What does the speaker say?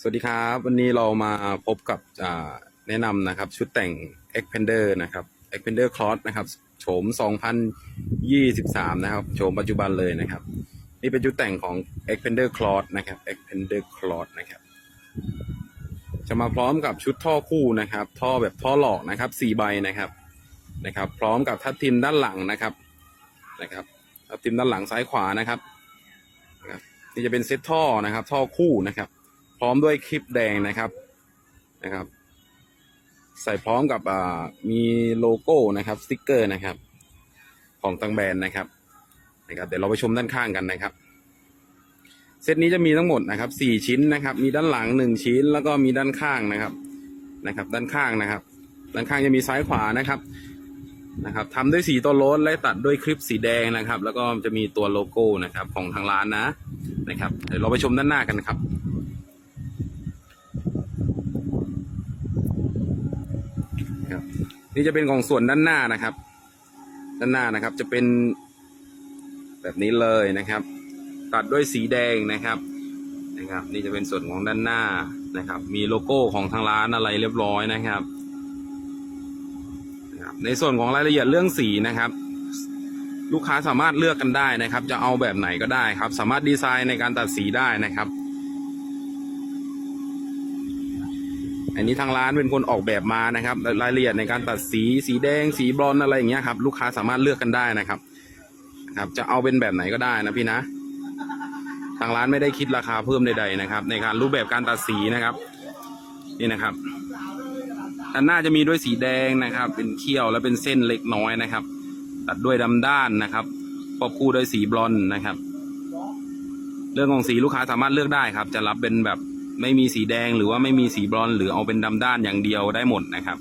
สวัสดีครับ วันนี้เรามาพบกับแนะนำนะครับ ชุดแต่ง Expander นะครับ Expander Cross นะครับโฉม 2023 นะครับโฉมปัจจุบันเลยนะครับ นี่เป็นชุดแต่งของ Expander Cross นะครับ Expander Cross นะครับ จะมาพร้อมกับชุดท่อคู่นะครับ ท่อแบบท่อหลอกนะครับ4ใบนะครับนะครับ พร้อมกับทับทิมด้านหลังนะครับนะครับทับทิมด้านหลังซ้ายขวานะครับนะครับนี่จะเป็นเซตท่อนะครับ ท่อคู่นะครับ พร้อมด้วยคลิปแดงนะครับนะครับ ใส่พร้อมกับอ่ามีโลโก้นะครับสติกเกอร์นะครับ ของตังแบรนด์นะครับนะครับ เดี๋ยวเราไปชมด้านข้างกันนะครับ เซตนี้จะมีทั้งหมดนะครับสี่ชิ้นนะครับ มีด้านหลังหนึ่งชิ้น แล้วก็มีด้านข้างนะครับนะครับ ด้านข้างนะครับ ด้านข้างจะมีซ้ายขวานะครับนะครับทำด้วยสีตัวโรสและตัดด้วยคลิปสีแดงนะครับ แล้วก็จะมีตัวโลโก้นะครับของทางร้านนะนะครับ เดี๋ยวเราไปชมด้านหน้ากันนะครับ ครับ นี่จะเป็นของส่วนด้านหน้านะครับ ด้านหน้านะครับจะเป็นแบบนี้เลยนะครับ ตัดด้วยสีแดงนะครับนะครับ นี่จะเป็นส่วนของด้านหน้านะครับ มีโลโก้ของทางร้านอะไรเรียบร้อยนะครับนะครับ ในส่วนของรายละเอียดเรื่องสีนะครับลูกค้าสามารถเลือกกันได้นะครับ จะเอาแบบไหนก็ได้ครับ สามารถดีไซน์ในการตัดสีได้นะครับ อันนี้ทางร้านเป็นคนออกแบบมานะครับ รายละเอียดในการตัดสีสีแดงสีบรอนอะไรอย่างเงี้ยครับ ลูกค้าสามารถเลือกกันได้นะครับ ครับ จะเอาเป็นแบบไหนก็ได้นะพี่นะ ทางร้านไม่ได้คิดราคาเพิ่มใดๆนะครับ ในการรูปแบบการตัดสีนะครับ นี่นะครับด้านหน้าจะมีด้วยสีแดงนะครับ เป็นเขี้ยวและเป็นเส้นเล็กน้อยนะครับ ตัดด้วยดำด้านนะครับควบคู่ด้วยสีบรอนนะครับ เรื่องของสีลูกค้าสามารถเลือกได้ครับ จะรับเป็นแบบ ไม่มีสีแดงหรือว่าไม่มีสีบรอนหรือเอาเป็นดำด้านอย่างเดียวได้หมดนะครับ